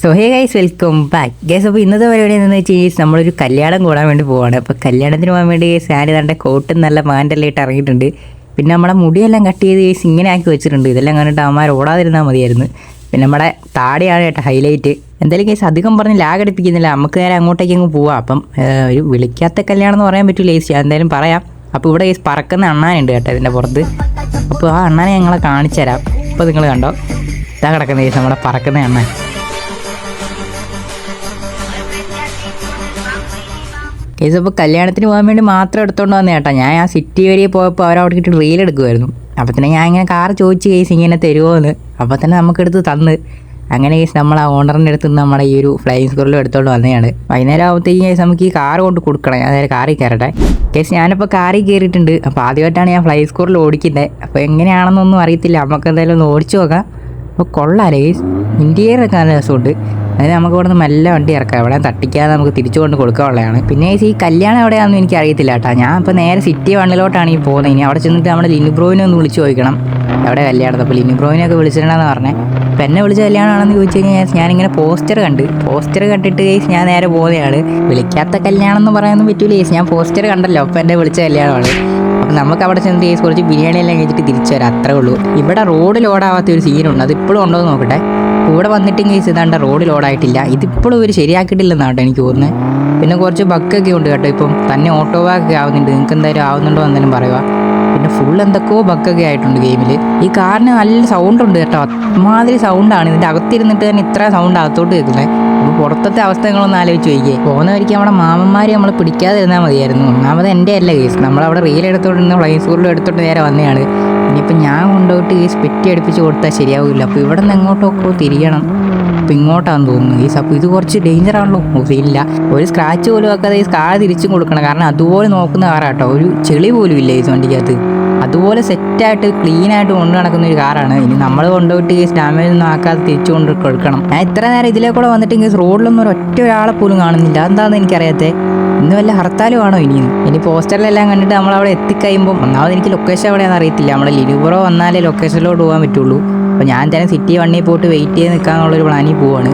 So hey guys welcome back guys അപ്പോൾ ഇന്നത്തെ പരിപാടി എന്താണെന്ന് വെച്ച് കഴിഞ്ഞാൽ നമ്മളൊരു കല്യാണം കൂടാൻ വേണ്ടി പോവാണ്. അപ്പോൾ കല്യാണത്തിന് പോകാൻ വേണ്ടി സാരി തന്റെ കോട്ടും നല്ല മാൻഡലായിട്ട് ഇറങ്ങിയിട്ടുണ്ട്. പിന്നെ നമ്മളെ മുടിയെല്ലാം കട്ട് ചെയ്ത് ഗൈസ് ഇങ്ങനെ ആക്കി വെച്ചിട്ടുണ്ട്. ഇതെല്ലാം കണ്ടിട്ട് അവന്മാർ ഓടാതിരുന്നാൽ മതിയായിരുന്നു. പിന്നെ നമ്മുടെ താടിയാണ് കേട്ടോ ഹൈലൈറ്റ് എന്തായാലും കേസ് അധികം പറഞ്ഞ് ലാഗ് അടിപ്പിക്കുന്നില്ല. നമുക്ക് നേരെ അങ്ങോട്ടേക്ക് അങ്ങ് പോവാം. അപ്പം ഒരു വിളിക്കാത്ത കല്യാണം എന്ന് പറയാൻ പറ്റില്ല കേസ് ഞാൻ എന്തായാലും പറയാം. അപ്പോൾ ഇവിടെ കേസ് പറക്കുന്ന അണ്ണാനുണ്ട് കേട്ടോ ഇതിന്റെ പുറത്ത്. അപ്പോൾ ആ അണ്ണാനെ ഞങ്ങളെ കാണിച്ചു തരാം അപ്പോൾ നിങ്ങൾ കണ്ടോ? ഇതാ കിടക്കുന്ന കേസ് നമ്മുടെ പറക്കുന്ന അണ്ണൻ. കേസ് അപ്പോൾ കല്യാണത്തിന് പോകാൻ വേണ്ടി മാത്രം എടുത്തോണ്ട് വന്ന ചേട്ടാ ഞാൻ ആ സിറ്റി വരെ പോയപ്പോൾ അവരവിടെ കിട്ടി റീൽ എടുക്കുമായിരുന്നു അപ്പോൾ തന്നെ ഞാൻ ഇങ്ങനെ കാർ ചോദിച്ച് കേസ് ഇങ്ങനെ തരുമോ എന്ന് അപ്പോൾ തന്നെ നമുക്കെടുത്ത് തന്ന്. അങ്ങനെ കേസ് നമ്മൾ ആ ഓണറിന്റെ അടുത്ത് നിന്ന് നമ്മുടെ ഈ ഒരു ഫ്ലൈയിങ് സ്കൂളിൽ എടുത്തോണ്ട് വന്നതാണ് വൈകുന്നേരം ആകുമ്പോഴത്തേക്കും കേസ് നമുക്ക് ഈ കാർ കൊണ്ട് കൊടുക്കണം. നേരെ കാറിൽ കയറട്ടെ കേസ് ഞാനിപ്പോൾ കാറിൽ കയറിയിട്ടുണ്ട് അപ്പോൾ ആദ്യമായിട്ടാണ് ഞാൻ ഫ്ലൈ സ്കൂളിൽ ഓടിക്കുന്നത് അപ്പോൾ എങ്ങനെയാണെന്നൊന്നും അറിയത്തില്ല. നമുക്ക് എന്തായാലും ഒന്ന് ഓടിച്ചു നോക്കാം. അപ്പോൾ കൊള്ളാം കേസ് ഇന്റീരിയറൊക്കെ നല്ല രസമുണ്ട്. അതിന് നമുക്ക് ഇവിടെ നിന്ന് മെല്ലെ വണ്ടി ഇറക്കാം. എവിടെ തട്ടിക്കാതെ നമുക്ക് തിരിച്ചു കൊണ്ട് കൊടുക്കാനുള്ളതാണ്. പിന്നെ ഈ കല്യാണം എവിടെയാണെന്ന് എനിക്ക് അറിയത്തില്ല കേട്ടോ. ഞാൻ ഇപ്പോൾ നേരെ സിറ്റി വണ്ണിലോട്ടാണ് ഈ പോകുന്നത്. ഇനി അവിടെ ചെന്നിട്ട് നമ്മുടെ ലിനുബ്രോവിനെ ഒന്ന് വിളിച്ചു ചോദിക്കണം. എവിടെ കല്യാണത്തിൽ അപ്പോൾ ലിനുബ്രോവിനെയൊക്കെ വിളിച്ചിട്ടുണ്ടെന്ന് പറഞ്ഞേ. അപ്പം എന്നെ വിളിച്ച കല്യാണമാണെന്ന് ചോദിച്ചു കഴിഞ്ഞാൽ ഞാനിങ്ങനെ പോസ്റ്റർ കണ്ട്. പോസ്റ്റർ കണ്ടിട്ട് കേസ് ഞാൻ നേരെ പോകുന്നതാണ് വിളിക്കാത്ത കല്യാണം എന്ന് പറയാനൊന്നും പറ്റൂല കേസ് ഞാൻ പോസ്റ്റർ കണ്ടല്ലോ. അപ്പം എന്നെ വിളിച്ച കല്യാണമാണ്. അപ്പം നമുക്ക് അവിടെ ചെന്ന് കേസ് കുറച്ച് ബിരിയാണി എല്ലാം കഴിച്ചിട്ട് തിരിച്ചു വരാം. അത്രേ ഉള്ളൂ. ഇവിടെ റോഡ് ലോഡാവാത്ത ഒരു സീനുണ്ട് അത് ഇപ്പോഴും ഉണ്ടോ എന്ന് നോക്കട്ടെ. ഇവിടെ വന്നിട്ടെങ്കിൽ ഇതാണ്ട് റോഡ് ലോഡായിട്ടില്ല. ഇതിപ്പോഴും ഇവർ ശരിയാക്കിയിട്ടില്ലെന്നാണ് എനിക്ക് തോന്നുന്നത് പിന്നെ കുറച്ച് ബഗ്ഗൊക്കെ ഉണ്ട് കേട്ടോ. ഇപ്പം തന്നെ ഓട്ടോ ബാഗ് ആവുന്നുണ്ട്. നിങ്ങൾക്ക് എന്തായാലും ആവുന്നുണ്ടോ എന്തായാലും പറയുക. പിന്നെ ഫുൾ എന്തൊക്കെയോ ബഗ്ഗൊക്കെ ആയിട്ടുണ്ട് ഗെയിമിൽ ഈ കാറിന് നല്ല സൗണ്ട് ഉണ്ട് കേട്ടോ. അമാതിരി സൗണ്ടാണ് ഇതിന്റെ അകത്തിരുന്നിട്ട് തന്നെ ഇത്ര സൗണ്ട് അകത്തോട്ട് കേൾക്കുന്നത് അപ്പോൾ പുറത്തത്തെ അവസ്ഥകളൊന്ന് ആലോചിച്ച് നോക്കിയേ. പോകുന്ന വഴിക്ക് നമ്മുടെ മാമന്മാർ നമ്മൾ പിടിക്കാതെ ഇരുന്നാൽ മതിയായിരുന്നു. ഒന്നാമത് എന്റെ അല്ല കേസ് നമ്മളവിടെ റീൽ എടുത്തോണ്ട് ഫ്ലൈ സ്കൂളിൽ എടുത്തോണ്ട് നേരെ വന്നതാണ് ഇനിയിപ്പോൾ ഞാൻ കൊണ്ടുപോയിട്ട് ഈ സ്പെറ്റി അടുപ്പിച്ച് കൊടുത്താൽ ശരിയാവില്ല. അപ്പോൾ ഇവിടെ നിന്ന് എങ്ങോട്ടൊക്കെ തിരിയണം? അപ്പോൾ ഇങ്ങോട്ടാന്ന് തോന്നുന്നു. ഈ അപ്പോൾ ഇത് കുറച്ച് ഡേഞ്ചർ ആണല്ലോ. ഇല്ല. ഒരു സ്ക്രാച്ച് പോലും വെക്കാതെ ഈ കാർ തിരിച്ചും കൊടുക്കണം. കാരണം അതുപോലെ നോക്കുന്ന കാറാട്ടോ ഒരു ചെളി പോലും ഇല്ല ഈ വണ്ടിക്കകത്ത്. അതുപോലെ സെറ്റായിട്ട് ക്ലീൻ ആയിട്ട് കൊണ്ടു നടക്കുന്ന ഒരു കാറാണ് ഇനി നമ്മൾ കൊണ്ടുപോയിട്ട് ഈ ഡാമേജ് ഒന്നും ആക്കാതെ തിരിച്ചു കൊണ്ട് കൊടുക്കണം. ഞാൻ ഇത്ര നേരം ഇതിലേക്കൂടെ കൂടെ വന്നിട്ട് റോഡിലൊന്നും ഒരു ഒറ്റ ഒരാളെ പോലും കാണുന്നില്ല. അതെന്താണെന്ന് എനിക്കറിയാത്തേ? ഇന്ന് വല്ല ഹർത്താലും ആണോ ഇനി ഇനി പോസ്റ്ററിലെല്ലാം കണ്ടിട്ട് നമ്മൾ അവിടെ എത്തിക്കഴിയുമ്പോൾ ഒന്നാമത് എനിക്ക് ലൊക്കേഷൻ എവിടെയാണെന്ന് അറിയത്തില്ല. നമ്മുടെ ലിനുബറോ വന്നാലേ ലൊക്കേഷനിലോട്ട് പോകാൻ പറ്റുള്ളൂ. അപ്പോൾ ഞാൻ തന്നെ സിറ്റി വണ്ണിൽ പോയിട്ട് വെയിറ്റ് ചെയ്ത് നിൽക്കാനുള്ളൊരു പ്ലാനിൽ പോവാണ്.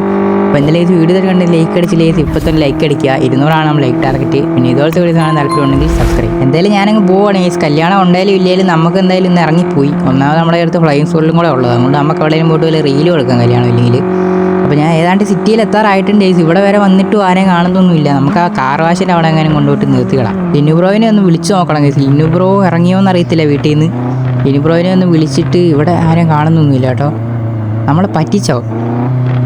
അപ്പോൾ എന്തായാലും ഇത് വീഡിയോ കണ്ട് ലൈക്ക് അടിച്ച് ലൈക്ക് ഇപ്പോൾ തന്നെ ലൈക്ക് അടിക്കുക. ഇരുന്നൂറാണ് നമ്മൾ ലൈക്ക് ടാർഗറ്റ് പിന്നെ ഇതുപോലത്തെ വീഡിയോസ് കാണാൻ താല്പര്യമുണ്ടെങ്കിൽ സബ്സ്ക്രൈബ് എന്തായാലും ഞാനങ്ങ് പോവാണ്. ഈ കല്യാണം ഉണ്ടായാലും ഇല്ലെങ്കിലും നമുക്ക് എന്തായാലും ഇന്ന് ഇറങ്ങിപ്പോയി. ഒന്നാമത് നമ്മുടെ അടുത്ത് ഫ്ലൈങ് സ്കൂളിലും കൂടെ ഉള്ളത്. അതുകൊണ്ട് നമുക്ക് എവിടെയും പോയിട്ട് വല്ല റീലും എടുക്കാം കല്യാണം ഇല്ലെങ്കിൽ. അപ്പോൾ ഞാൻ ഏതാണ്ട് സിറ്റിയിൽ എത്താറായിട്ടുണ്ട് ചേച്ചി. ഇവിടെ വരെ വന്നിട്ടും ആരെയും കാണുന്നൊന്നുമില്ല നമുക്ക് ആ കാർ വാശിൽ അവിടെ എങ്ങനെ കൊണ്ടുപോയിട്ട് നിർത്തിക്കളാം ലിനുബ്രോവിനെ ഒന്ന് വിളിച്ചു നോക്കണം ചേച്ചി ലിനുബ്രോ ഇറങ്ങിയോ എന്നറിയത്തില്ല വീട്ടിൽ നിന്ന് ലിനുബ്രോവിനെ ഒന്ന് വിളിച്ചിട്ട് ഇവിടെ ആരെയും കാണുന്നൊന്നുമില്ല കേട്ടോ. നമ്മളെ പറ്റിച്ചോ?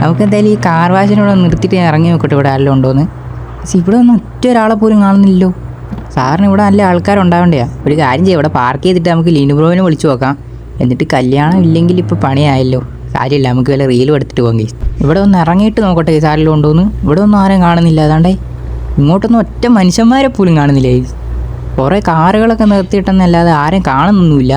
നമുക്ക് എന്തായാലും ഈ കാർ വാശിനോട് നിർത്തിയിട്ട് ഇറങ്ങി നോക്കട്ടെ ഇവിടെ ആരെല്ലാം ഉണ്ടോയെന്ന് പക്ഷേ ഇവിടെ ഒന്നും ഒറ്റ ഒരാളെ പോലും കാണുന്നില്ലല്ലോ. സാറിന് ഇവിടെ നല്ല ആൾക്കാരുണ്ടാവേണ്ടയാ ഒരു കാര്യം ചെയ്യാം. ഇവിടെ പാർക്ക് ചെയ്തിട്ട് നമുക്ക് ലിനുബ്രോവിനെ വിളിച്ചു നോക്കാം. എന്നിട്ട് കല്യാണം ഇല്ലെങ്കിൽ ഇപ്പോൾ പണിയായല്ലോ. കാര്യമില്ല. നമുക്ക് വല്ല റീലും എടുത്തിട്ട് പോകാം കേസ് ഇവിടെ ഒന്ന് ഇറങ്ങിയിട്ട് നോക്കട്ടെ കേസ് ആരെല്ലാം ഉണ്ടോന്ന്. ഇവിടെ ഒന്നും ആരും കാണുന്നില്ല. അതാണ്ടേ ഇങ്ങോട്ടൊന്നും ഒറ്റ മനുഷ്യന്മാരെ പോലും കാണുന്നില്ല കേസ് കുറേ കാറുകളൊക്കെ നിർത്തിയിട്ടെന്നല്ലാതെ ആരും കാണുന്നൊന്നുമില്ല.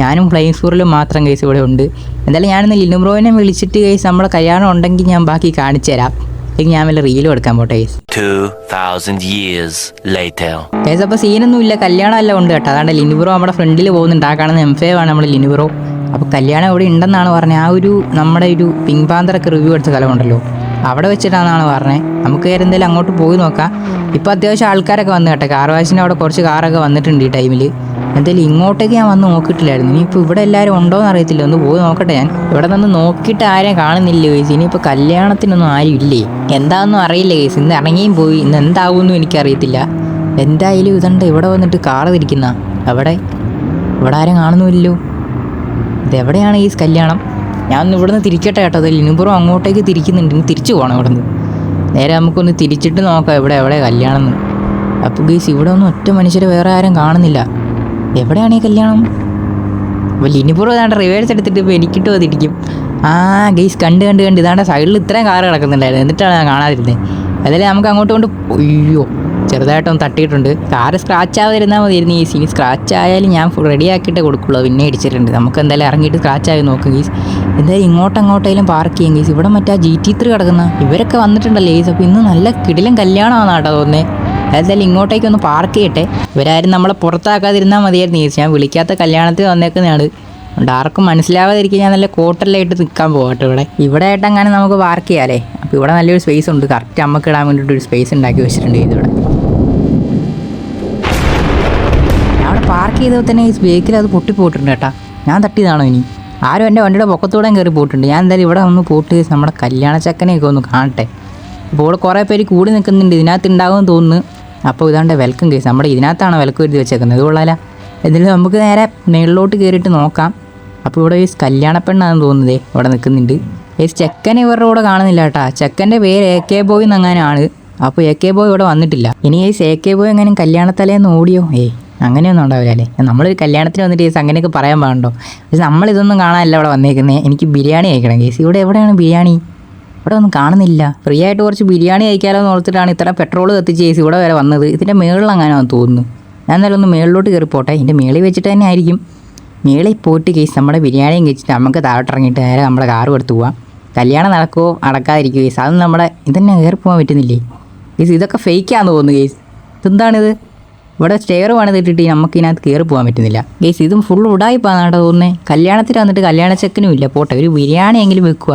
ഞാനും ഫ്ലൈങ് സ്കൂറിലും മാത്രം കേസ് ഇവിടെ ഉണ്ട്. എന്തായാലും ഞാനിന്ന് ലിനുബ്രോവിനെ വിളിച്ചിട്ട് കേസ് നമ്മളെ കല്യാണം ഉണ്ടെങ്കിൽ ഞാൻ ബാക്കി കാണിച്ചു തരാം. അല്ലെങ്കിൽ ഞാൻ വല്ല റീലും എടുക്കാൻ പോട്ടെ കേസ് 2,000 years later. കേസ് അപ്പോൾ സീനൊന്നും ഇല്ല കല്യാണം എല്ലാം ഉണ്ട് കേട്ടോ. അതാണ്ട് ലിനുബ്രോ നമ്മുടെ ഫ്രണ്ടിൽ പോകുന്നുണ്ട്. ആ കാണുന്ന എം ഫേവ് ആണ് നമ്മുടെ ലിനുബ്രോ അപ്പോൾ കല്യാണം ഇവിടെ ഉണ്ടെന്നാണ് പറഞ്ഞത് ആ ഒരു നമ്മുടെ ഒരു പിങ്ക് പാന്തറൊക്കെ റിവ്യൂ എടുത്ത സ്ഥലമുണ്ടല്ലോ അവിടെ വെച്ചിട്ടാണെന്നാണ് പറഞ്ഞത് നമുക്ക് വേറെ എന്തെങ്കിലും അങ്ങോട്ട് പോയി നോക്കാം. ഇപ്പോൾ അത്യാവശ്യം ആൾക്കാരൊക്കെ വന്നു കേട്ടോ. കാർ അവിടെ കുറച്ച് കാറൊക്കെ വന്നിട്ടുണ്ട് ഈ ടൈമിൽ എന്തായാലും ഇങ്ങോട്ടേക്ക് ഞാൻ വന്ന് നോക്കിയിട്ടില്ലായിരുന്നു. ഇനിയിപ്പോൾ ഇവിടെ എല്ലാവരും ഉണ്ടോ എന്ന് അറിയത്തില്ല. ഒന്ന് പോയി നോക്കട്ടെ ഞാൻ. ഇവിടെ നിന്ന് നോക്കിയിട്ട് ആരെയും കാണുന്നില്ല കേസ് ഇനിയിപ്പോൾ കല്യാണത്തിനൊന്നും ആരും ഇല്ലേ? എന്താണെന്നും അറിയില്ല കേസ് ഇന്ന് ഇറങ്ങിയും പോയി. ഇന്ന് എന്താവുമെന്നും എനിക്കറിയത്തില്ല. എന്തായാലും ഇതുണ്ട്. ഇവിടെ വന്നിട്ട് കാറ് തിരിക്കുന്ന. അവിടെ ഇവിടെ ആരും കാണുന്നുമില്ലല്ലോ. ഇതെവിടെയാണ് ഈ കല്യാണം? ഞാൻ ഒന്ന് ഇവിടുന്ന് തിരിക്കട്ടെ കേട്ടോ. അതിൽ ഇനിപ്പുറം അങ്ങോട്ടേക്ക് തിരിക്കുന്നുണ്ട്. ഇനി തിരിച്ചു പോകണം ഇവിടുന്ന്. നേരെ നമുക്കൊന്ന് തിരിച്ചിട്ട് നോക്കാം ഇവിടെ എവിടെ കല്യാണം അപ്പോൾ ഗീസ് ഇവിടെ ഒന്നും ഒറ്റ മനുഷ്യരെ വേറെ ആരും കാണുന്നില്ല. എവിടെയാണ് ഈ കല്യാണം? അപ്പോൾ ലിനിപ്പുറം ഇതാണ്ട് റിവേഴ്സ് എടുത്തിട്ട് ഇപ്പോൾ എനിക്കിട്ട് വന്നിരിക്കും. ആ ഗെയ്സ് കണ്ട് കണ്ട് കണ്ട്. ഇതാണ്ട് സൈഡിൽ ഇത്രയും കാറ് കിടക്കുന്നുണ്ടായിരുന്നു. എന്നിട്ടാണ് ഞാൻ കാണാതിരുന്നത് അതല്ലേ നമുക്ക് അങ്ങോട്ട് കൊണ്ട് അയ്യോ. ചെറുതായിട്ടൊന്ന് തട്ടിയിട്ടുണ്ട്. കാറ് സ്ക്രാച്ച് ആവാതിരുന്നാൽ മതിയായിരുന്നു ഈ സീൻ സ്ക്രാച്ച് ആയാലും ഞാൻ റെഡി ആക്കിയിട്ടേ കൊടുക്കുള്ളൂ. പിന്നെ ഇടിച്ചിട്ടുണ്ട്. നമുക്ക് എന്തായാലും ഇറങ്ങിയിട്ട് സ്ക്രാച്ച് ആയി നോക്കും ഗീസ്. എന്തായാലും ഇങ്ങോട്ട് അങ്ങോട്ടേലും പാർക്ക് ചെയ്യും ഗീസ്. ഇവിടെ മറ്റേ ജി ടി ത്രീ കിടക്കുന്ന. ഇവരൊക്കെ വന്നിട്ടുണ്ടല്ലോ ഗീസ്. അപ്പോൾ ഇന്ന് നല്ല കിടിലം കല്യാണമാണ് കേട്ടോ തോന്നുന്നത് എന്തായാലും ഇങ്ങോട്ടേക്ക് ഒന്ന് പാർക്ക് ചെയ്യട്ടെ. ഇവരാരും നമ്മളെ പുറത്താക്കാതിരുന്നാൽ മതിയായിരുന്നു ഗീസ്. ഞാൻ വിളിക്കാത്ത കല്യാണത്തിൽ വന്നേക്കുന്നതാണ്. അതുകൊണ്ട് ആർക്കും മനസ്സിലാവാതിരിക്കാൻ ഞാൻ നല്ല കോട്ടലായിട്ട് നിൽക്കാൻ പോകട്ടെ ഇവിടെ ഇവിടെ. ആയിട്ട് അങ്ങനെ നമുക്ക് പാർക്ക് ചെയ്യാലേ അപ്പോൾ ഇവിടെ നല്ലൊരു സ്പേസ് ഉണ്ട്. കറക്റ്റ് നമുക്ക് ഇടാൻ വേണ്ടിയിട്ട് ഒരു സ്പേസ് ഉണ്ടാക്കി വെച്ചിട്ടുണ്ട് ഇതിവിടെ ചെയ്തപ്പോൾ തന്നെ ഈ ബേക്കിൽ അത് പൊട്ടിപ്പോയിട്ടുണ്ട് കേട്ടാ. ഞാൻ തട്ടിയതാണോ ഇനി? ആരും എന്റെ വണ്ടിയുടെ പൊക്കത്തൂടെ കയറി പോയിട്ടുണ്ട്. ഞാൻ എന്തായാലും ഇവിടെ ഒന്ന് പോയിട്ട് നമ്മുടെ കല്യാണ ചക്കനെയൊക്കെ ഒന്ന് കാണട്ടെ. ഇപ്പോൾ ഇവിടെ കുറേ പേര് കൂടി നിൽക്കുന്നുണ്ട്. ഇതിനകത്ത് ഉണ്ടാകുമെന്ന് തോന്നുന്നു. അപ്പോൾ ഇതാണ്ട് വെൽക്കം കേസ് നമ്മുടെ ഇതിനകത്താണ് വിലക്ക് എഴുതി വെച്ചേക്കുന്നത്? ഇത് കൊള്ളാല. നമുക്ക് നേരെ മേളിലോട്ട് കയറിയിട്ട് നോക്കാം. അപ്പോൾ ഇവിടെ ഈ കല്യാണ പെണ്ണാണെന്ന് തോന്നുന്നതേ ഇവിടെ നിൽക്കുന്നുണ്ട്. ഈ ചെക്കൻ ഇവരുടെ കൂടെ കാണുന്നില്ല കേട്ടാ. ചെക്കന്റെ പേര് എ കെ ബോയ് എന്നങ്ങനെയാണ് അപ്പോൾ എ കെ ബോയ് ഇവിടെ വന്നിട്ടില്ല. ഇനി ഈ എ കെ ബോയ് എങ്ങനെ കല്യാണത്തലേന്ന് ഓടിയോ? ഏയ്. അങ്ങനെയൊന്നും ഉണ്ടാവില്ല അല്ലേ? നമ്മൾ കല്യാണത്തിന് വന്നിട്ട് കേസ് അങ്ങനെയൊക്കെ പറയാൻ പാടുണ്ടോ? പക്ഷെ നമ്മളിതൊന്നും കാണാനല്ല ഇവിടെ വന്നേക്കുന്നത് എനിക്ക് ബിരിയാണി കഴിക്കണം കേസ് ഇവിടെ എവിടെയാണ് ബിരിയാണി? ഇവിടെ ഒന്നും കാണുന്നില്ല. ഫ്രീ ആയിട്ട് കുറച്ച് ബിരിയാണി കഴിക്കാമല്ലോ എന്ന് ഓർത്തിട്ടാണ് ഇത്ര പെട്രോൾ കത്തിച്ച് കേസ് ഇവിടെ വരെ വന്നത്. ഇതിന്റെ മേളിൽ അങ്ങനെയാണെന്ന് തോന്നുന്നു. ഞാൻ എന്നാലും ഒന്ന് മേളിലോട്ട് കയറി പോട്ടെ ഇതിന്റെ മേളിൽ വെച്ചിട്ട് തന്നെ ആയിരിക്കും. മേളിൽ പോയിട്ട് കേസ് നമ്മുടെ ബിരിയാണിയും കഴിച്ചിട്ട് നമുക്ക് താഴോട്ട് ഇറങ്ങിയിട്ട് നേരെ നമ്മുടെ കാറ് എടുത്ത് പോവാം. കല്യാണം നടക്കുമോ നടക്കാതിരിക്കുമോ കേസ് അതൊന്നും നമ്മുടെ ഇതന്നെ കയറി പോകാൻ പറ്റുന്നില്ലേ? കേസ് ഇതൊക്കെ ഫേക്കാന്ന് തോന്നുന്നു കേസ് ഇതെന്താണിത്? ഇവിടെ സ്റ്റെയർ പണിതിട്ടിട്ട് നമുക്ക് ഇതിനകത്ത് കയറി പോകാൻ പറ്റുന്നില്ല. ഗേസ് ഇതും ഫുൾ ഉടായിപ്പാന്നാണ് തോന്നുന്നത് കല്യാണത്തിന് വന്നിട്ട് കല്യാണ ചെക്കനും ഇല്ല. പോട്ടെ ഒരു ബിരിയാണി എങ്കിലും വെക്കുക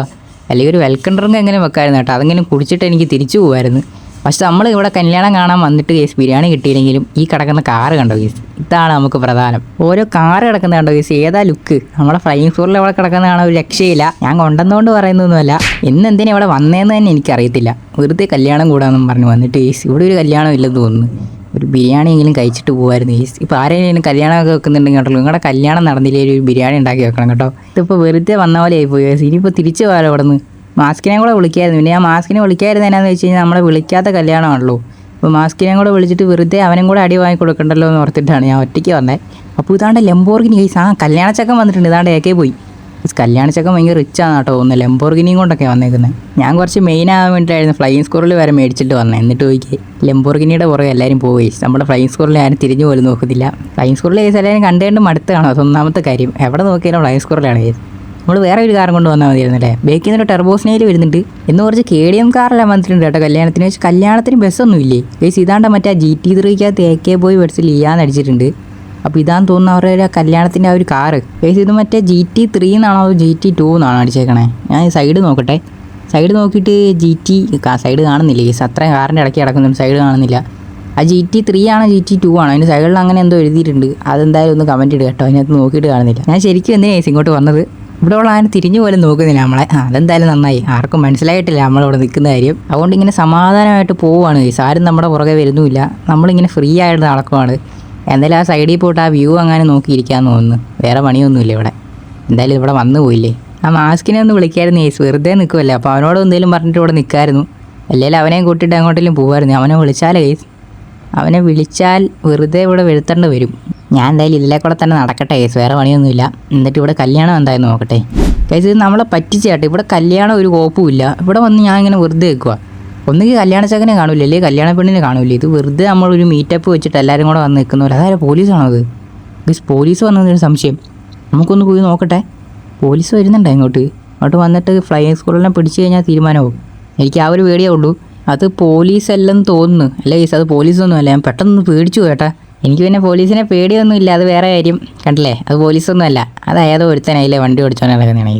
അല്ലെങ്കിൽ ഒരു വെൽക്കം ഡ്രിങ്ക് എങ്ങനെ വെക്കാമായിരുന്നു കേട്ടോ. അതെങ്ങനെ കുടിച്ചിട്ട് എനിക്ക് തിരിച്ചു പോകുമായിരുന്നു പക്ഷെ നമ്മൾ ഇവിടെ കല്യാണം കാണാൻ വന്നിട്ട് കേസ് ബിരിയാണി കിട്ടിയില്ലെങ്കിലും ഈ കിടക്കുന്ന കാറ് കണ്ടോ കേസ് ഇതാണ് നമുക്ക് പ്രധാനം. ഓരോ കാറ് കിടക്കുന്ന കണ്ടോ കേസ് ഏതാ ലുക്ക് നമ്മളെ ഫ്ലൈയിങ് ഫ്ലോറിൽ അവിടെ കിടക്കുന്നതാണ് ഒരു രക്ഷയില്ല. ഞാൻ കൊണ്ടുവന്നുകൊണ്ട് പറയുന്നൊന്നുമല്ല. എന്ന് എന്തിനാ ഇവിടെ വന്നതെന്ന് തന്നെ എനിക്കറിയത്തില്ല. വെറുതെ കല്യാണം കൂടാന്നും പറഞ്ഞു വന്നിട്ട് കേസ് ഇവിടെ ഒരു കല്യാണം ഇല്ലെന്ന് തോന്നുന്നു. ഒരു ബിരിയാണി എങ്കിലും കഴിച്ചിട്ട് പോകുമായിരുന്നു ഈ ഇപ്പോൾ ആരെങ്കിലും കല്യാണമൊക്കെ വെക്കുന്നുണ്ടെങ്കിൽ കേട്ടോ നിങ്ങളുടെ കല്യാണം നടന്നില്ലേ? ഒരു ബിരിയാണി ഉണ്ടാക്കി വെക്കണം കേട്ടോ. ഇതിപ്പോൾ വെറുതെ വന്ന പോലെ ആയിപ്പോയി ഇനിയിപ്പോൾ തിരിച്ചു പോകാലോ അവിടെ നിന്ന് മാസ്കിനെ കൂടെ വിളിക്കായിരുന്നു. പിന്നെ ആ മാസ്കിനെ വിളിക്കായിരുന്നു എന്നാന്ന് വെച്ച് കഴിഞ്ഞാൽ നമ്മളെ വിളിക്കാത്ത കല്യാണമാണല്ലോ. അപ്പോൾ മാസ്കിനെ കൂടെ വിളിച്ചിട്ട് വെറുതെ അവനും കൂടെ അടി വാങ്ങി കൊടുക്കണ്ടല്ലോ എന്ന് ഓർത്തിട്ടാണ് ഞാൻ ഒറ്റയ്ക്ക് വന്നത് അപ്പോൾ ഇതാണ്ട് ലംബോർഗിനി കേസ് ആ കല്യാണച്ചക്കം വന്നിട്ടുണ്ട്. ഇതാണ്ട് ഏക്കേ പോയി. ഈ കല്യാണച്ചക്കൻ ഭയങ്കര റിച്ച് ആണ് കേട്ടോ ഒന്ന് ലംബോർഗിനിയും കൊണ്ടൊക്കെ വന്നേക്കുന്നത് ഞാൻ കുറച്ച് മെയിൻ ആകാൻ വേണ്ടിയിട്ടായിരുന്നു ഫ്ലൈയിങ് സ്കൂറിൽ വരെ മേടിച്ചിട്ട് വന്നത് എന്നിട്ട് പോയി ലംബോർഗിനിയുടെ പുറകെ എല്ലാവരും പോയി. നമ്മുടെ ഫ്ലൈയിങ് സ്കൂറിൽ ആരും തിരിഞ്ഞു പോലും നോക്കുന്നില്ല. ഫ്ലൈയിങ് സ്കൂറിൽ കേസ് എല്ലാവരും കണ്ടുകൊണ്ട് മടുത്താണ്. അതൊന്നാമത്തെ കാര്യം. എവിടെ നോക്കിയാലും ഫ്ലൈയിങ് സ്കൂറിലാണ് കേസ് നമ്മൾ വേറെ ഒരു കാറും കൊണ്ട് വന്നാൽ മതിയായിരുന്നു അല്ലേ ബേക്കിൽ നിന്ന് ടെർബോസ്നയിൽ വരുന്നുണ്ട്. എന്ന് കുറച്ച് കെ ഡി എം കാറെല്ലാം വന്നിട്ടുണ്ട് കേട്ടോ. കല്യാണത്തിന് വെച്ച് കല്യാണത്തിന് ബസ്സൊന്നും ഇല്ലേ? ബേസ് ഇതാണ്ട് മറ്റേ ജി ടി ത്രീക്കകത്ത് എ കെ ബോയ് ബസ് ഇയാന്ന് അടിച്ചിട്ടുണ്ട്. അപ്പോൾ ഇതാന്ന് തോന്നുന്നു അവരുടെ കല്യാണത്തിന്റെ ആ ഒരു കാറ് ബേസ് ഇത് മറ്റേ ജി ടി ത്രീ എന്നാണോ അതോ ജി ടി ടു എന്നാണോ അടിച്ചേക്കണേ? ഞാൻ സൈഡ് നോക്കട്ടെ. സൈഡ് നോക്കിയിട്ട് ജി ടി സൈഡ് കാണുന്നില്ല? ഈ അത്രയും കാറിന്റെ ഇടയ്ക്ക് കിടക്കുന്നുണ്ട് സൈഡ് കാണുന്നില്ല. ആ ജി ടി ത്രീ ആണോ ജി ടി ടു ആണോ? അതിന്റെ സൈഡിൽ അങ്ങനെ എന്തോ എഴുതിയിട്ടുണ്ട്. അതെന്തായാലും ഒന്ന് കമന്റ് ഇടുക കേട്ടോ. അതിനകത്ത് നോക്കിയിട്ട് കാണുന്നില്ല. ഞാൻ ശരിക്കും എന്തിനാണ് ഇങ്ങോട്ട് വന്നത്? ഇവിടെ ഉള്ള ആരും തിരിഞ്ഞു പോലും നോക്കുന്നില്ല നമ്മളെ. അതെന്തായാലും നന്നായി. ആർക്കും മനസ്സിലായിട്ടില്ല നമ്മളിവിടെ നിൽക്കുന്ന കാര്യം. അതുകൊണ്ട് ഇങ്ങനെ സമാധാനമായിട്ട് പോവുകയാണ്. കേസ് ആരും നമ്മുടെ പുറകെ വരുന്നുമില്ല. നമ്മളിങ്ങനെ ഫ്രീ ആയിട്ട് നടക്കുവാണ്. എന്തായാലും ആ സൈഡിൽ പോയിട്ട് ആ വ്യൂ അങ്ങനെ നോക്കിയിരിക്കാമെന്ന് തോന്നുന്നു. വേറെ പണിയൊന്നുമില്ല ഇവിടെ. എന്തായാലും ഇവിടെ വന്നു പോയില്ലേ. ആ മാസ്കിനെ ഒന്ന് വിളിക്കായിരുന്നു ഏസ് വെറുതെ നിൽക്കുമല്ലേ അപ്പോൾ അവനോട് എന്തെങ്കിലും പറഞ്ഞിട്ട് ഇവിടെ നിൽക്കായിരുന്നു. അല്ലെങ്കിൽ അവനെയും കൂട്ടിയിട്ട് അങ്ങോട്ടെങ്കിലും പോകുമായിരുന്നു അവനെ വിളിച്ചാലേ കേസ് അവനെ വിളിച്ചാൽ വെറുതെ ഇവിടെ വെളുത്തേണ്ടി വരും. ഞാൻ എന്തായാലും ഇതിലെ കൂടെ തന്നെ നടക്കട്ടെ കേസ് വേറെ പണിയൊന്നുമില്ല. എന്നിട്ട് ഇവിടെ കല്യാണം എന്തായാലും നോക്കട്ടെ. കേസ് ഇത് നമ്മളെ പറ്റിച്ചേട്ടെ ഇവിടെ കല്യാണം ഒരു കോപ്പുമില്ല ഇവിടെ വന്ന് ഞാൻ ഇങ്ങനെ വെറുതെ വെക്കുക ഒന്നുകിൽ കല്യാണ ചകനെ കാണില്ല അല്ലെങ്കിൽ കല്യാണ പെണ്ണിനെ കാണില്ല ഇത് വെറുതെ നമ്മളൊരു മീറ്റപ്പ് വെച്ചിട്ട് എല്ലാവരും കൂടെ വന്ന് നിൽക്കുന്ന പോലെ അതായത് പോലീസാണോ അത്? ബസ് പോലീസ് വന്നതൊരു സംശയം. നമുക്കൊന്ന് പോയി നോക്കട്ടെ. പോലീസ് വരുന്നുണ്ടോ ഇങ്ങോട്ട്? അങ്ങോട്ട് വന്നിട്ട് ഫ്ലൈയിങ് സ്കൂളിനെ പിടിച്ചു കഴിഞ്ഞാൽ തീരുമാനമാവും. എനിക്ക് ആ ഒരു പേടിയേ ഉള്ളൂ. അത് പോലീസ് അല്ലെന്ന് തോന്നുന്നു. അല്ലേ അത് പോലീസൊന്നും അല്ല ഞാൻ പെട്ടെന്ന് പേടിച്ചു കേട്ടാ. എനിക്ക് പിന്നെ പോലീസിനെ പേടിയൊന്നും ഇല്ല അത് വേറെ കാര്യം. കണ്ടില്ലേ? അത് പോലീസൊന്നും അല്ല അത് ഏതോ ഒരുത്തനായില്ലേ വണ്ടി ഓടിച്ചോണ്ട് നടക്കുന്നതാണ്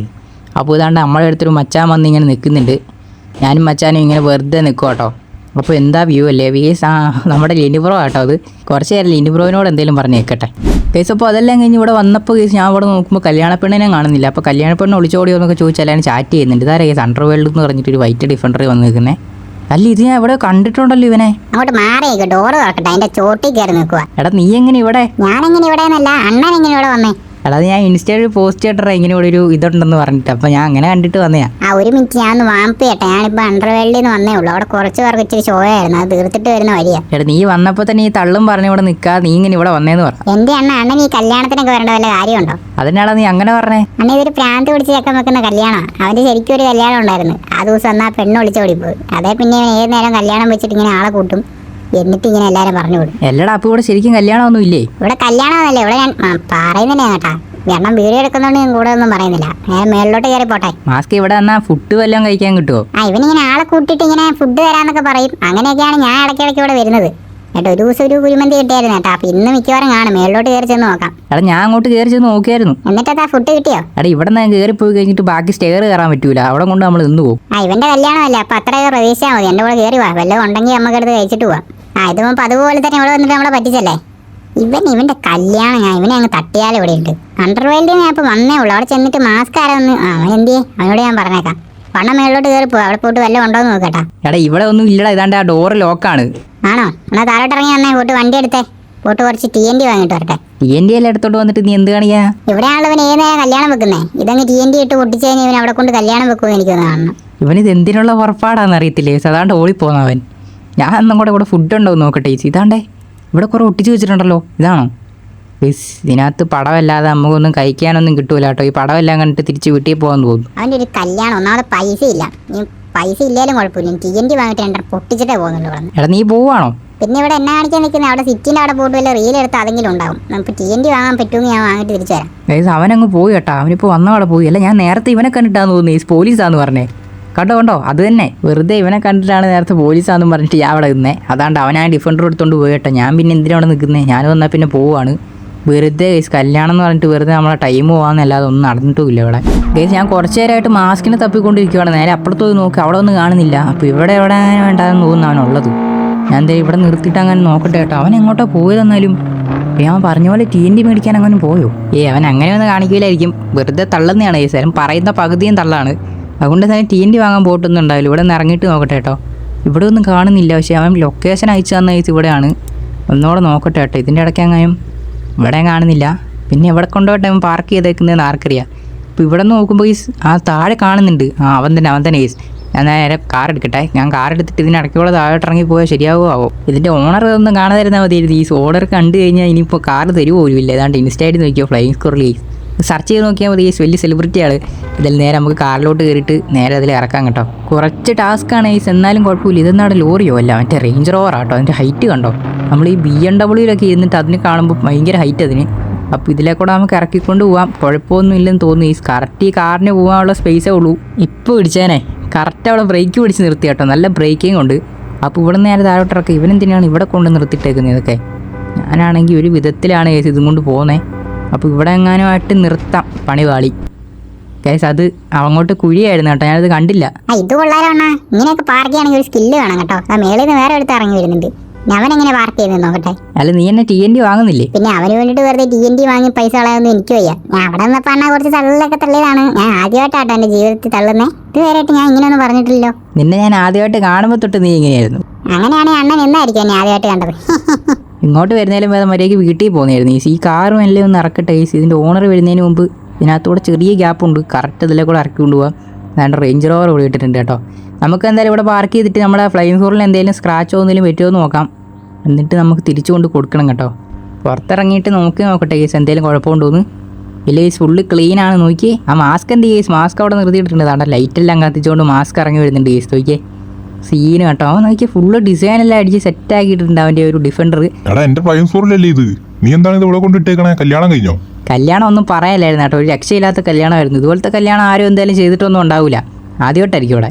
അപ്പോൾ ഇതാണ്ട് നമ്മളെ അടുത്തൊരു മച്ചാൻ വന്ന് ഇങ്ങനെ നിൽക്കുന്നുണ്ട്. ഞാനും മച്ചാനും ഇങ്ങനെ വെറുതെ നിൽക്കും കേട്ടോ. അപ്പോൾ എന്താ വ്യൂ അല്ലേ? വീസ് ആ നമ്മുടെ ലിനിബ്രോ ആട്ടോ അത്. കുറച്ച് നേരം ലിനിബ്രോവിനോട് എന്തെങ്കിലും പറഞ്ഞ് നിൽക്കട്ടെ കേസ് അപ്പോൾ അതെല്ലാം കഴിഞ്ഞ് ഇവിടെ വന്നപ്പോൾ കേസ് ഞാൻ ഇവിടെ നോക്കുമ്പോൾ കല്യാണ പെണ്ണിനെ കാണുന്നില്ല. അപ്പോൾ കല്യാണ പെണ്ണ് ഒളിച്ചോടിയോ എന്നൊക്കെ ചോദിച്ചാൽ ഞാൻ ചാറ്റ് ചെയ്യുന്നുണ്ട്. ഇതാരാ കേസ് അണ്ടർ വേൾഡ് എന്ന് പറഞ്ഞിട്ട് ഒരു വൈറ്റ് ഡിഫൻഡർ വന്ന് നിൽക്കുന്നത് അല്ല ഇത് ഞാൻ ഇവിടെ കണ്ടിട്ടുണ്ടല്ലോ ഇവനെ? അങ്ങോട്ട് മാറിയേക്ക് ഡോറ് തുറക്കട്ടെ അതിന്റെ ചോട്ടിൽ കയറി നിൽക്കുക എടാ നീ എങ്ങനെ ഇവിടെ? ഞാനെങ്ങനെ ഇവിടെ എന്നല്ല അണ്ണൻ എങ്ങനെ ഇവിടെ വന്നേ? എടാ ഞാൻ ഇൻസ്റ്റയിൽ പോസ്റ്റ് ചെയ്തിട്ട് ഇങ്ങനെ ഇവിടെ ഒരു ഇതുണ്ടെന്ന് പറഞ്ഞിട്ട്. അപ്പൊ ഞാൻ അങ്ങനെ കണ്ടിട്ട് വന്നയാ ആ ഒരു മിനിറ്റ് ഞാൻ വാമ്പ് ചെയ്യട്ടെ. ഞാനിപ്പോ അണ്ടർവേൾഡിൽ നിന്ന് വന്നേ ഉള്ളൂ. അവിടെ കുറച്ച് പേർക്ക് ഇച്ചിരി ഷോ ആയിരുന്നു. അത് തീർത്തിട്ട് വരുന്ന വഴിയാ. എടാ നീ വന്നപ്പോ തന്നെ ഈ തള്ളും പറഞ്ഞു ഇവിടെ നിക്കാ. നീ ഇങ്ങനെ ഇവിടെ വന്നേന്ന് പറഞ്ഞു എന്റെ അണ്ണ അണ്ണൻ ഈ കല്യാണത്തിനൊക്കെ വരേണ്ട വല്ല കാര്യമുണ്ടോ? അതിനാണോ നീ അങ്ങനെ പറഞ്ഞേ? അണ്ണ ഇതൊരു പ്രാന്ത് പിടിച്ച് ചെക്കൻ വെക്കുന്ന കല്യാണമാണ് അവന്റെ ശരിക്കും ഒരു കല്യാണം ഉണ്ടായിരുന്നു. ആ ദിവസം എന്നാ പെണ്ണ് വിളിച്ചോടി പോയി. അതേ പിന്നെ ഏത് നേരം കല്യാണം വെച്ചിട്ട് ഇങ്ങനെ ആളെ കൂട്ടും? എന്നിട്ട് ഇങ്ങനെ എല്ലാരും പറഞ്ഞു വിടും. എല്ലടാ അപ്പൊ ഇവിടെ ശരിക്കും കല്യാണമൊന്നും ഇല്ലേ? ഇവിടെ കല്യാണമൊന്നുമല്ല. ഇവിടെ ഞാൻ ആ, കേട്ടാ. എണ്ണം വീഡിയോ എടുക്കുന്നോണ്ട് ഞാൻ കൂടെ ഒന്നും പറയുന്നില്ല. ഞാൻ മേളിലോട്ട് കയറി പോട്ടെ. മാസ്ക് ഇവിടെ എന്നാ ഫുഡ് വല്ലതും കഴിക്കാൻ കിട്ടുമോ ആ ഇവനിങ്ങനെ ആളെ കൂട്ടിയിട്ട് ഇങ്ങനെ ഫുഡ് തരാന്നൊക്കെ പറയും. അങ്ങനെയൊക്കെയാണ് ഞാൻ ഇടയ്ക്കിടയ്ക്ക് ഇവിടെ വരുന്നത്. എന്നിട്ട് ഒരു ദിവസം ഒരു കുരുമന്തി കിട്ടിയായിരുന്നു ഏട്ടാ അപ്പൊ ഇന്ന് മിക്കവാറും കാണും. മേളിലോട്ട് കയറി ചെന്ന് നോക്കാം. എടാ ഞാൻ അങ്ങോട്ട് കയറി ചെന്ന് നോക്കിയായിരുന്നു. എന്നിട്ടെന്താ ഫുഡ് കിട്ടിയോ? എടാ ഇവിടെ നിന്ന് കയറി പോയി കഴിഞ്ഞിട്ട് ബാക്കി സ്റ്റെയർ കയറാൻ പറ്റൂല. അവിടെ കൊണ്ട് നമ്മൾ നിന്ന് പോകും ആ ഇവന്റെ കല്യാണമല്ല. അപ്പൊ അത്രയൊക്കെ പ്രതീക്ഷിച്ചാൽ മതി. എന്റെ കൂടെ കയറി വാ. വല്ലതും ഉണ്ടെങ്കിൽ നമുക്ക് എടുത്ത് കഴിച്ചിട്ട് പോവാം. ആ ഇത് മുമ്പ് അതുപോലെ തന്നെ ഇവിടെ വന്നിട്ട് നമ്മളെ പറ്റിച്ചല്ലേ? ഇവൻ ഇവന്റെ കല്യാണം ഞാൻ ഇവനെ അങ്ങ് തട്ടിയാൽ ഇവിടെ ഉണ്ട് അണ്ടർവേൾഡിൽ ഞാൻ ഇപ്പൊ വന്നേ ഉള്ളൂ. അവിടെ ചെന്നിട്ട് മാസ്ക് ആരൊന്ന് ആ അവൻ എന്തിയെ അവനോട് ഞാൻ പറഞ്ഞേക്കാം. വണ്ണം മേളിലോട്ട് കയറി പോവാ അവിടെ പോയിട്ട് വല്ലതും ഉണ്ടോ എന്ന് നോക്കട്ടാ. എടാ ഇവിടെ ഒന്നും ഇല്ലടാ. ഇതാണ്ട് ആ ഡോറ് ലോക്കാണ് ആണോ. എന്നാ താഴോട്ട് ഇറങ്ങി വന്നേ. പോട്ട് വണ്ടി എടുത്തേ. പോട്ട് കുറച്ച് ടി എൻ ഡി വാങ്ങിട്ട് വരട്ടെ. ടി എൻ ഡി എല്ലാം എടുത്തോണ്ട് വന്നിട്ട് നീ എന്ത് കാണിയാ ഇവിടെയാണല്ലോ ഇവൻ ഏതാ കല്യാണം വെക്കുന്നേ? ഇതങ്ങ് ടി എൻ ഡി ഇട്ട് പൊട്ടിച്ച് കഴിഞ്ഞാൽ ഇവൻ അവിടെ കൊണ്ട് കല്യാണം വെക്കുമെന്ന് എനിക്കൊന്ന് കാണണം. ഇവനിത് എന്തിനുള്ള പുറപ്പാടാന്ന് അറിയത്തില്ലേ? സാധാരണ ഓടിപ്പോന്നവൻ ഞാൻ എന്നും കൂടെ ഇവിടെ ഫുഡ് ഉണ്ടോ എന്ന് നോക്കട്ടെ ചേച്ചി. ഇതാണ്ടേ. ഇവിടെ കുറേ ഒട്ടിച്ച് വെച്ചിട്ടുണ്ടല്ലോ. ഇതാണോ? ബസ് ഇതിനകത്ത് പടമല്ലാതെ നമുക്കൊന്നും കഴിക്കാനൊന്നും കിട്ടൂല കേട്ടോ ഈ പടമെല്ലാം കണ്ടിട്ട് തിരിച്ച് വീട്ടിൽ പോകാൻ തോന്നുന്നു. അവന്റെ ഒരു കല്യാണം. ഒന്നാമത് പൈസ ഇല്ല. നീ പൈസ ഇല്ലാലും കുഴപ്പമില്ല. ടി എൻ ടി വാങ്ങിയിട്ട് രണ്ടര പൊട്ടിച്ചിട്ടേ പോകുന്നുള്ളൂ പറഞ്ഞു എടാ നീ പോവാണോ? പിന്നെ ഇവിടെ എന്നാ കാണിക്കാൻ നിൽക്കുന്നത് അവിടെ സിറ്റിന്റെ അവിടെ പോയിട്ട് വല്ല റീൽ എടുത്ത് അതെങ്കിലും ഉണ്ടാവും. നമുക്ക് ടി എൻ ഡി വാങ്ങാൻ പറ്റുമെങ്കിൽ ഞാൻ വാങ്ങിട്ട് തിരിച്ചു വരാം. ഗൈസ് അവനങ്ങ് പോയി കേട്ടോ. അവനിപ്പോൾ വന്നവിടെ പോയി. അല്ല ഞാൻ നേരത്തെ ഇവനെ കണ്ടിട്ടാന്ന് തോന്നുന്നു. പോലീസാന്ന് പറഞ്ഞേ. കണ്ടോ കണ്ടോ? അത് തന്നെ. വെറുതെ ഇവനെ കണ്ടിട്ടാണ് നേരത്തെ പോലീസാന്ന് പറഞ്ഞിട്ട് ഞാൻ അവിടെ നിന്നേ. അതാണ്ട് അവനാ ഡിഫൻഡർ എടുത്തോണ്ട് പോയിട്ടെ ഞാൻ പിന്നെ എന്തിനാണ് നിൽക്കുന്നത് നിൽക്കുന്നേ ഞാൻ വന്നാൽ പിന്നെ പോവാണ്. വെറുതെ ഗൈസ് കല്യാണം എന്ന് പറഞ്ഞിട്ട് വെറുതെ നമ്മളെ ടൈം പോകാന്നല്ലാതെ ഒന്നും നടന്നിട്ടുമില്ല ഇവിടെ. ഗൈസ് ഞാൻ കുറച്ച് നേരമായിട്ട് മാസ്കിനെ തപ്പിക്കൊണ്ടിരിക്കുവാണ്. നേരെ അപ്പുറത്ത് നോക്കി. അവിടെ ഒന്നും കാണുന്നില്ല. അപ്പോൾ ഇവിടെ എവിടെ വേണ്ടാന്ന് തോന്നുന്നു അവനുള്ളത് ഞാൻ ദേ ഇവിടെ നിർത്തിയിട്ട് അങ്ങനെ നോക്കട്ടെ കേട്ടോ. അവൻ എങ്ങോട്ടോ പോയതെന്നാലും. ഞാൻ പറഞ്ഞ പോലെ ടി എൻ ഡി മേടിക്കാൻ അങ്ങനെ പോയോ? ഏ അവൻ അങ്ങനെ ഒന്ന് കാണിക്കില്ലായിരിക്കും വെറുതെ തള്ളുന്നതാണ് ഈ സ്ഥലം പറയുന്ന പകുതിയും തള്ളാണ്. അതുകൊണ്ട് തന്നെ ടി എൻ ഡി വാങ്ങാൻ പോയിട്ടൊന്നും ഉണ്ടാവില്ല. ഇവിടെ നിന്ന് ഇറങ്ങിയിട്ട് നോക്കട്ടെ കേട്ടോ. ഇവിടെ ഒന്നും കാണുന്നില്ല. പക്ഷേ അവൻ ലൊക്കേഷൻ അയച്ചു തന്ന കേസ് ഇവിടെയാണ്. ഒന്നുകൂടെ നോക്കട്ടെ കേട്ടോ. ഇതിന്റെ ഇടയ്ക്ക് അങ്ങനെയും ഇവിടെ കാണുന്നില്ല. പിന്നെ എവിടെ കൊണ്ടുപോയിട്ട് അവൻ പാർക്ക് ചെയ്തേക്കുന്നതെന്ന് ആർക്കറിയാം. അപ്പോൾ ഇവിടെ നോക്കുമ്പോൾ ഈ ആ താഴെ കാണുന്നുണ്ട്. ആ അവൻ തന്നെ അവൻ തന്നെ ഈസ് ഞാൻ നേരെ കാർ എടുക്കട്ടെ. ഞാൻ കാർ എടുത്തിട്ട് ഇതിനിടയ്ക്കൂടെ താഴോട്ട് ഇറങ്ങി പോയാൽ ശരിയാവുമോ ആവോ? ഇതിന്റെ ഓണർ ഒന്നും കാണാതിരുന്നാൽ മതി. ഈ ഓർഡർ കണ്ടു കഴിഞ്ഞാൽ ഇനിയിപ്പോൾ കാർ തരുമോ പോലും ഇല്ല ഏതാണ്ട് ഇൻസ്റ്റായിട്ട് നോക്കിയോ? ഫ്ലൈങ് സ്കോറിൽ സെർച്ച് ചെയ്ത് നോക്കിയാൽ മതി വലിയ സെലിബ്രിറ്റിയാണ് ഇതിൽ നേരെ നമുക്ക് കാറിലോട്ട് കയറിയിട്ട് നേരെ അതിൽ ഇറക്കാം കേട്ടോ. കുറച്ച് ടാസ്ക് ആണ് ഈസ് എന്നാലും കുഴപ്പമില്ല. ഇതെന്നാണ് ലോറിയോ അല്ല മറ്റേ റേഞ്ച് റോവർ ആട്ടോ. അതിന്റെ ഹൈറ്റ് കണ്ടോ? നമ്മൾ ഈ ബി എം ഡബ്ല്യൂലൊക്കെ ഇരുന്നിട്ട് അതിന് കാണുമ്പോൾ ഭയങ്കര ഹൈറ്റ് അതിന്. അപ്പോൾ ഇതിലെ കൂടെ നമുക്ക് ഇറക്കിക്കൊണ്ട് പോവാം. കുഴപ്പമൊന്നും ഇല്ലെന്ന് തോന്നുന്നു ഈ കറക്റ്റ് ഈ കാറിന് പോകാനുള്ള സ്പേസേ ഉള്ളൂ. ഇപ്പോൾ പിടിച്ചേനെ. കറക്റ്റ് അവിടെ ബ്രേക്ക് പിടിച്ച് നിർത്തി കേട്ടോ. നല്ല ബ്രേക്കിംഗ് ഉണ്ട്. അപ്പോൾ ഇവിടെ നേരെ താഴോട്ടിറക്കുക ഇവനെന്തിനാണ് ഇവിടെ കൊണ്ട് നിർത്തിയിട്ടേക്കുന്നത് ഇതൊക്കെ? ഞാനാണെങ്കിൽ ഒരു വിധത്തിലാണ് കേസ് ഇതും കൊണ്ട് പോകുന്നത് അപ്പോൾ ഇവിടെ എങ്ങാനുമായിട്ട് നിർത്താം പണി പാളി കേസ് അത് അങ്ങോട്ട് കുഴിയായിരുന്നു കേട്ടോ. ഞാനത് കണ്ടില്ല. ഇത് കൊള്ളാലോ അണ്ണാ ഇങ്ങനെയൊക്കെ പാർക്ക് ചെയ്യണമെങ്കിൽ ഒരു സ്കില്ല് വേണം കേട്ടോ. ആ മേളിൽ നിന്ന് വേറെ എടുത്ത് ഇറങ്ങി വരുന്നുണ്ട്. ഞാൻ അവൻ എങ്ങനെ പാർക്ക് ചെയ്ത് നോക്കട്ടെ. അല്ല നീ എന്നെ ടി എൻ ഡി വാങ്ങുന്നില്ലേ? പിന്നെ അവന് വേണ്ടിട്ട് വെറുതെ ടി എൻ ഡി വാങ്ങി പൈസ കളയൊന്നും എനിക്ക് വയ്യ. ഞാൻ അവിടെ നിന്നപ്പോ അണ്ണാ കുറച്ച് തള്ളിലൊക്കെ തള്ളിയതാണ്. ഞാൻ ആദ്യമായിട്ടാട്ടോ എന്റെ ജീവിതത്തിൽ തള്ളുന്നേ. ഇതുവരെയായിട്ട് ഞാൻ ഇങ്ങനെയൊന്നും പറഞ്ഞിട്ടില്ലല്ലോ. നിന്നെ ഞാൻ ആദ്യമായിട്ട് കാണുമ്പോൾ തൊട്ട് നീ ഇങ്ങനെയായിരുന്നു. അങ്ങനെയാണെങ്കിൽ അണ്ണൻ എന്നായിരിക്കും എന്നെ ആദ്യമായിട്ട് കണ്ടത്? ഇങ്ങോട്ട് വരുന്നതിലും വേറെ മര്യാദയ്ക്ക് വീട്ടിൽ പോകുന്നതായിരുന്നു ഈ ഈ കാറും എല്ലാം ഒന്ന് ഇറക്കട്ടെ ഈ ഇതിന്റെ ഓണർ വരുന്നതിന് മുമ്പ് ഇതിനകത്തൂടെ ചെറിയ ഗ്യാപ്പുണ്ട് കറക്റ്റ് ഇതിലെ കൂടെ ഇറക്കി കൊണ്ടുപോകാം അതാണ്ട് റേഞ്ച് റോവർ ഇവിടെ ഇട്ടിട്ടുണ്ട് കേട്ടോ. നമുക്ക് എന്തായാലും ഇവിടെ പാർക്ക് ചെയ്തിട്ട് നമ്മുടെ ഫ്ലൈ ഫോറിൽ എന്തെങ്കിലും സ്ക്രാച്ചോ എന്തെങ്കിലും പറ്റുമോ എന്ന് നോക്കാം. എന്നിട്ട് നമുക്ക് തിരിച്ചു കൊണ്ട് കൊടുക്കണം കേട്ടോ. പുറത്തിറങ്ങിയിട്ട് നോക്കി നോക്കട്ടെ കേസ് എന്തെങ്കിലും കുഴപ്പമുണ്ടോന്ന്. ഇല്ല ഈ ഫുള്ള് ക്ലീൻ ആണ്. നോക്കി ആ മാസ്ക് എന്ത് കേസ് മാസ്ക് അവിടെ നിർത്തിയിട്ടുണ്ട് ലൈറ്റ് ലൈറ്റെല്ലാം കത്തിച്ചുകൊണ്ട് മാസ്ക് ഇറങ്ങി വരുന്നുണ്ട് കേസ് നോക്കിയേ. സീന് കേട്ടോ. അവൻ നോക്കിയാൽ ഫുള്ള് ഡിസൈനെല്ലാം അടിച്ച് സെറ്റ് ആക്കിയിട്ടുണ്ട് അവന്റെ ഒരു ഡിഫൻഡർ എടാ എന്റെ പ്രൈം സ്കൂറിലല്ലേ ഇത്? നീ എന്താണ് ഇത് ഇവിടെ കൊണ്ടിട്ടേക്കണേ കല്യാണം കഴിഞ്ഞോ? കല്യാണം ഒന്നും പറയാനില്ലായിരുന്നു കേട്ടോ. ഒരു രക്ഷയില്ലാത്ത കല്യാണമായിരുന്നു. ഇതുപോലത്തെ കല്യാണം ആരും എന്തായാലും ചെയ്തിട്ടൊന്നും ഉണ്ടാവില്ല ആദ്യമായിട്ടായിരിക്കും ഇവിടെ.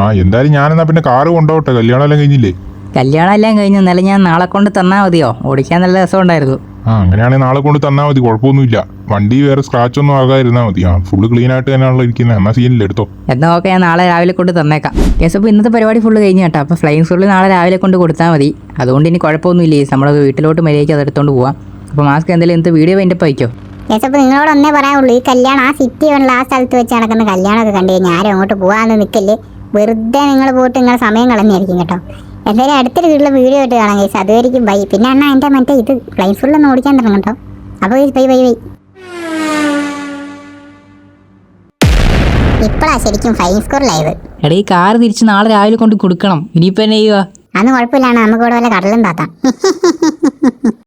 ആ എന്തായാലും ഞാനെന്നാ പിന്നെ കാറ് കൊണ്ടോട്ടെ. കല്യാണം എല്ലാം കഴിഞ്ഞില്ലേ? കല്യാണം എല്ലാം കഴിഞ്ഞ് എന്നാലും ഞാൻ നാളെ കൊണ്ട് തന്നാൽ മതിയോ? ഓടിക്കാൻ നല്ല രസമുണ്ടായിരുന്നു. ആ അങ്ങനെയാണെങ്കിൽ നാളെ കൊണ്ട് തന്നാൽ മതി കുഴപ്പമൊന്നുമില്ല. വണ്ടി വേറെ സ്ക്രാച്ച് ഒന്നും ആകാതിരുന്നാൽ മതി. ആ ഫുള്ള് ക്ലീൻ ആയിട്ട് തന്നെയാണല്ലോ ഇരിക്കുന്നത് എന്നാ സീനില്ല എടുത്തോ. എന്നാൽ ഓക്കെ ഞാൻ നാളെ രാവിലെ കൊണ്ട് തന്നേക്കാം. കേസ് അപ്പോൾ ഇന്നത്തെ പരിപാടി ഫുള്ള് കഴിഞ്ഞ് കേട്ടോ. അപ്പോൾ ഫ്ലൈയിങ് സ്കൂളിൽ നാളെ രാവിലെ കൊണ്ട് കൊടുത്താൽ മതി. അതുകൊണ്ട് ഇനി കുഴപ്പമൊന്നുമില്ല. നമ്മൾ വീട്ടിലോട്ട് മര്യാദയ്ക്ക് അത് എടുത്തോണ്ട് പോവാം. അപ്പോൾ മാസ്ക് എന്തായാലും ഇന്നത്തെ വീഡിയോ അതിന്റെ പൈക്കോ അപ്പോൾ നിങ്ങളോട് ഒന്നേ പറയാനുള്ളൂ. ഈ കല്യാണം ആ സിറ്റി ഉള്ള ആ സ്ഥലത്ത് വെച്ച് നടക്കുന്ന കല്യാണമൊക്കെ കണ്ടു കഴിഞ്ഞാൽ ആരും അങ്ങോട്ട് പോകാമെന്ന് നിൽക്കല്ലേ വെറുതെ നിങ്ങൾ പോയിട്ട് നിങ്ങളുടെ സമയം കളഞ്ഞായിരിക്കും കേട്ടോ. എന്തായാലും അടുത്തൊരു വീട്ടിലെ വീഡിയോ ആയിട്ട് കാണാം കേസ് അതുവരെയും ബൈ പിന്നെ അണ്ണാ എന്റെ മറ്റേ ഇത് പ്ലെയിൻ ഫുള്ളൊന്ന് ഓടിക്കാൻ തുടങ്ങും കേട്ടോ അപ്പോൾ ബൈ ബൈ ബൈ ഇപ്പോഴാ ശരിക്കും ഫൈൻ സ്കോർ ലൈവ് എടാ ഈ കാർ തിരിച്ച് നാളെ രാവിലെ കൊണ്ട് കൊടുക്കണം. ഇനിയിപ്പോ എന്നെ ചെയ്യുക? അന്ന് കുഴപ്പമില്ലാണ് നമുക്ക് ഇവിടെ വല്ല കടലും താത്താം.